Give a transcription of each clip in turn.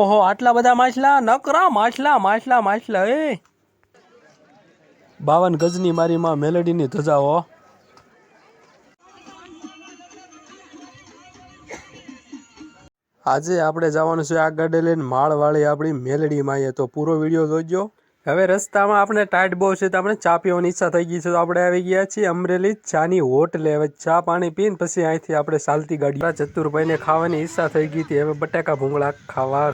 ઓહો, આટલા બધા માછલા, નકરા માછલા માછલા માછલા, એ. બાવન ગજની મારી માં મેલેડીની ધજા, હો. આજે આપણે જવાનું છે આ ગાડે લઈને માળવાળી આપણી મેલડી માં તો પૂરો વીડિયો જોજો હવે રસ્તામાં આપણે ટાઈટ બહુ છે તો આપણે ચા પીવાની ઈચ્છા થઈ ગઈ છે. તો આપણે આવી ગયા છીએ અમરેલી ચાની હોટલે. હવે ચા પાણી પીને પછી અહીંથી આપણે ચાલતી ગાડી ચતુરભાઈને ખાવાની ઈચ્છા થઈ ગઈ હતી. હવે બટાકા ભૂંગળા ખાવા.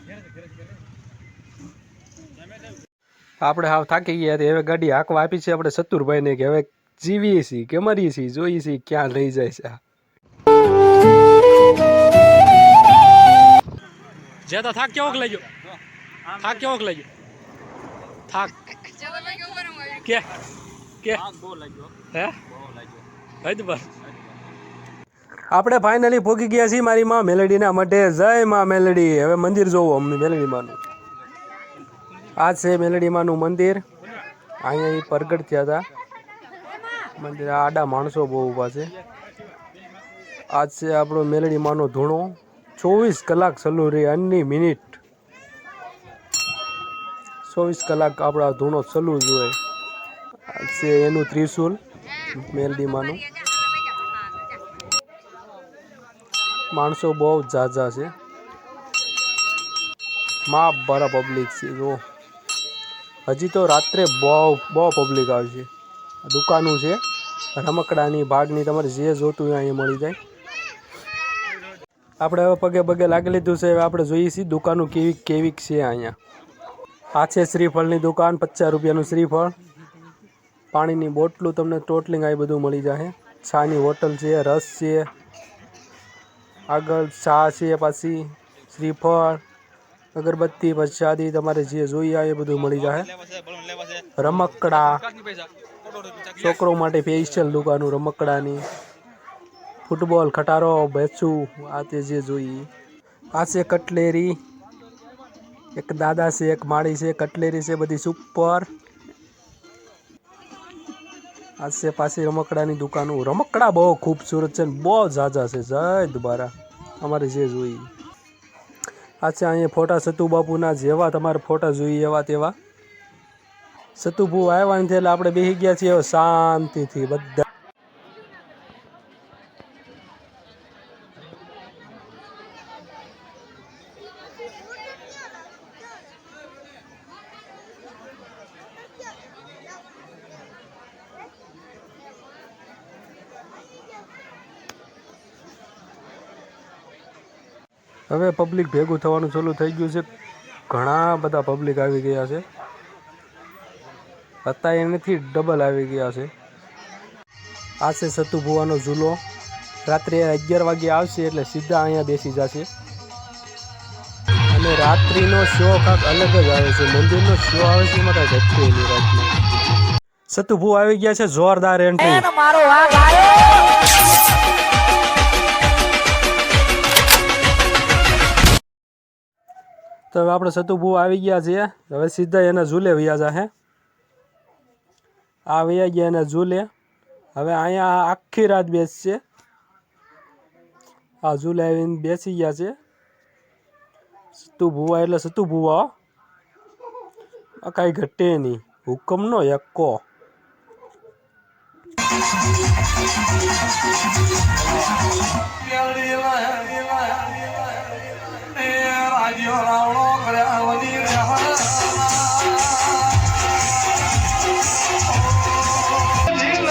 આપણે હાવ થાકી ગયા હતી હવે ગાડી હાંકવા આપી છે આપણે ચતુરભાઈને કે હવે જીવીએ છીએ કે મરીએ છીએ જોઈએ છીએ ક્યાં લઈ જાય છે. જે તો થાક કેવો લઈ ગયો થાક કેવો લઈ ગયો થાક. કે કે. હે? હદ બસ. આપણે ફાઇનલી પહોંચી ગયા છીએ મારી માં મેલેડીના માટે. જય માં મેલેડી. હવે મંદિર જોવું અમને મેલેડી માનું આ છે મેલડીમાનું મંદિર. અહીંયા પ્રગટ થયા હતા. મંદિર આ આડા માણસો બહુ ઊભા છે. આજ છે આપણો મેલડીમાનો ધૂણો. ચોવીસ કલાક ચાલુ રહી, અનની મિનિટ. ચોવીસ કલાક આપણા ધૂણો ચાલુ જ હોય આ છે એનું ત્રિશુલ મેલડીમાનું. માણસો બહુ ઝાઝા છે. માં બરા પબ્લિક છે જો હજી તો રાત્રે બહુ બહુ પબ્લિક આવશે દુકાનો છે, રમકડાની ભાગની તમારે જે જોતું હોય અહીંયા મળી જાય. આપણે હવે પગે પગે લાગી લીધું છે, હવે આપણે જોઈએ છીએ દુકાનો કેવી કેવી છે અહીંયા. આ છે શ્રીફળની દુકાન, પચાસ રૂપિયાનું શ્રીફળ. પાણીની બોટલું તમને ટોટલિંગ આ બધું મળી જશે છાની હોટલ છે, રસ છે. આગળ ચા છે, પાછી શ્રીફળ. અગરબત્તી પ્રસાદી તમારે જે જોઈએ એ બધું મળી જશે રમકડા છોકરો માટે સ્પેશિયલ દુકાનો રમકડાની ફૂટબોલ ખટારો બેચું આ તે જે જોઈએ આ છે કટલેરી એક દાદા છે એક માળી છે કટલેરી છે બધી સુપર આ છે પાછી રમકડાની દુકાનો રમકડા બહુ ખૂબસૂરત છે ને બહુ ઝાઝા છે જય દુબારા અમારે જે જોઈએ આ અહીંયા ફોટા સતુ બાપુના જેવા, તમારે ફોટા જોઈએ એવા તેવા. સતુભુ આવ્યા નથી એટલે આપણે બેસી ગયા છીએ શાંતિથી બધા હવે પબ્લિક ભેગું થવાનું ચાલુ થઈ ગયું છે. ઘણા બધા પબ્લિક આવી ગયા છે. અત્યારે એનાથી ડબલ આવી ગયા છે. આ છે સતુભુવાનો ઝૂલો. રાત્રે અગિયાર વાગે આવશે એટલે સીધા અહીંયા બેસી જશે. અને રાત્રિનો શો કાંક અલગ જ આવે છે. મંદિરનો શો આવે છે, એમાં કાંઈ ઘટતું નહીં રાતનું સતુભુ આવી ગયા છે, જોરદાર એન્ટ્રી તો હવે આપણે સતુભુ આવી ગયા છીએ. હવે સીધા એના ઝૂલે વયા જાહે આ વ્યા ગયા એના ઝૂલે. હવે અહીંયા આખી રાત બેસશે આ ઝૂલે આવીને બેસી ગયા છે. સતુ ભુવા એટલે સતુ ભુવા કાંઈ ઘટે નહીં. હુકમનો એકો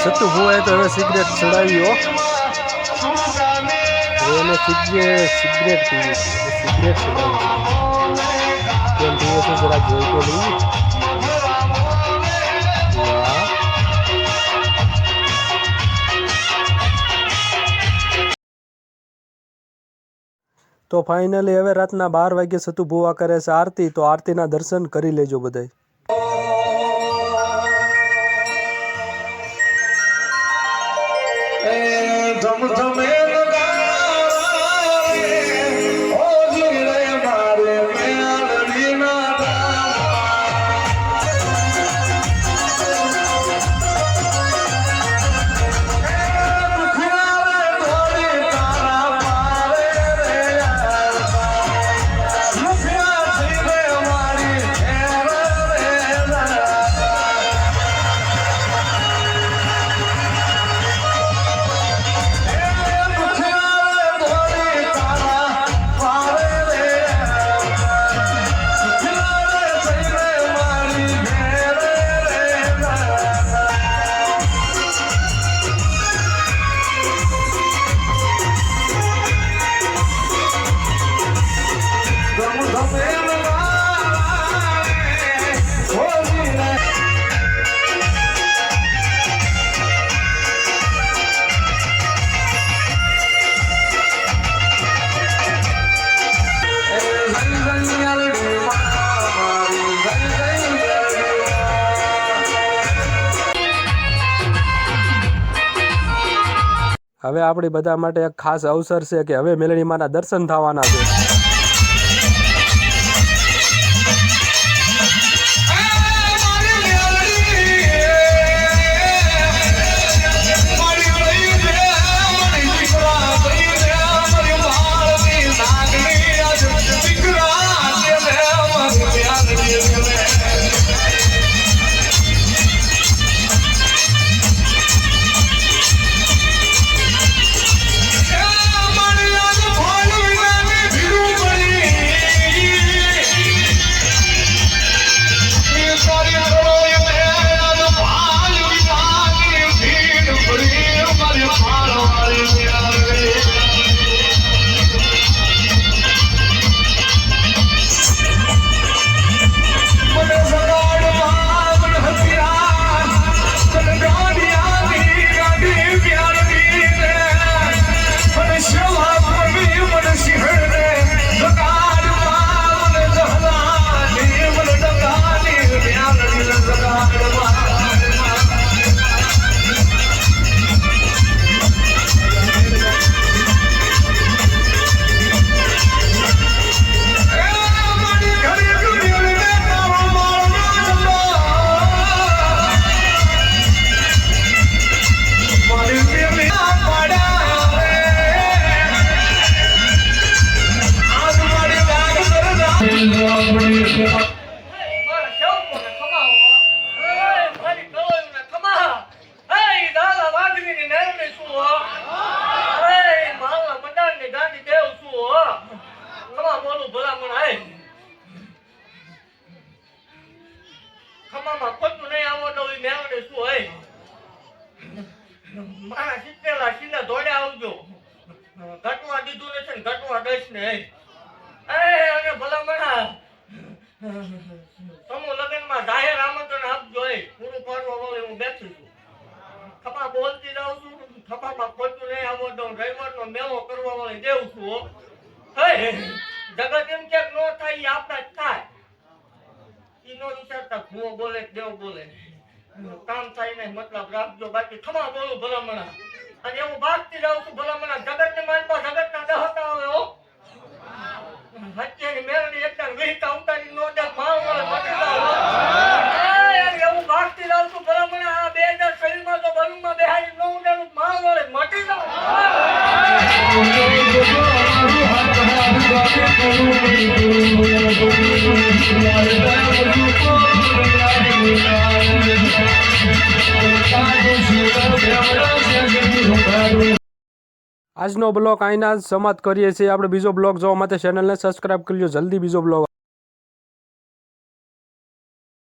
સતુ ભુવાએ તો હવે સિગરેટ ચડાવ્યો એને સિગરેટ સિગરેટ પીવી. સિગરેટ ચડાવી કેમ પીવે છે, જરા લઈએ. તો ફાઇનલી હવે રાતના બાર વાગે સતુ ભુવા કરે છે આરતી, તો આરતીના દર્શન કરી લેજો બધાય. હવે આપણી બધા માટે એક ખાસ અવસર છે કે હવે મેલડીમાના દર્શન થવાના છે. દીધું નથી ને ઘટવા દઈશ ને એ અને ભલામણા સમૂહ લગ્નમાં જાહેર આમંત્રણ આપજો એ પૂરું કરવા વાળું હું બેઠું છું. ખપા બોલતી જાઉં છું ખપામાં ખોટું નહીં આવવા દઉં. રવિવારનો મેળો કરવા વાળી દેવું છું હો. જગત એમ ક્યાંક નો થાય એ આપણા જ થાય. એ નો વિચારતા ભૂવો બોલે દેવ બોલે. કામ થાય ને મતલબ રાખજો. બાકી ખમા બોલું ભલામણા અને હું ભાગતી જાઉં છું. ભલામણા જગત ને મારી જગત ના દહતા આવે હો. હત્યાની મેળની એકતા વિહિતા ઉતારી નો દે માલ વાળા મટી જાવ હું. ભાગતી જાઉં છું. ભલામણા આ બે હજાર શરીરમાં તો બલૂનમાં બેહાડી નો ઉડાડું. માલ વાળે મટી જાવ આજનો બ્લોગ અહીંના સમાપ્ત કરીએ છીએ. આપણે બીજો બ્લોગ જોવા માટે ચેનલને સબસ્ક્રાઈબ કરી લો જલ્દી બીજો બ્લોગ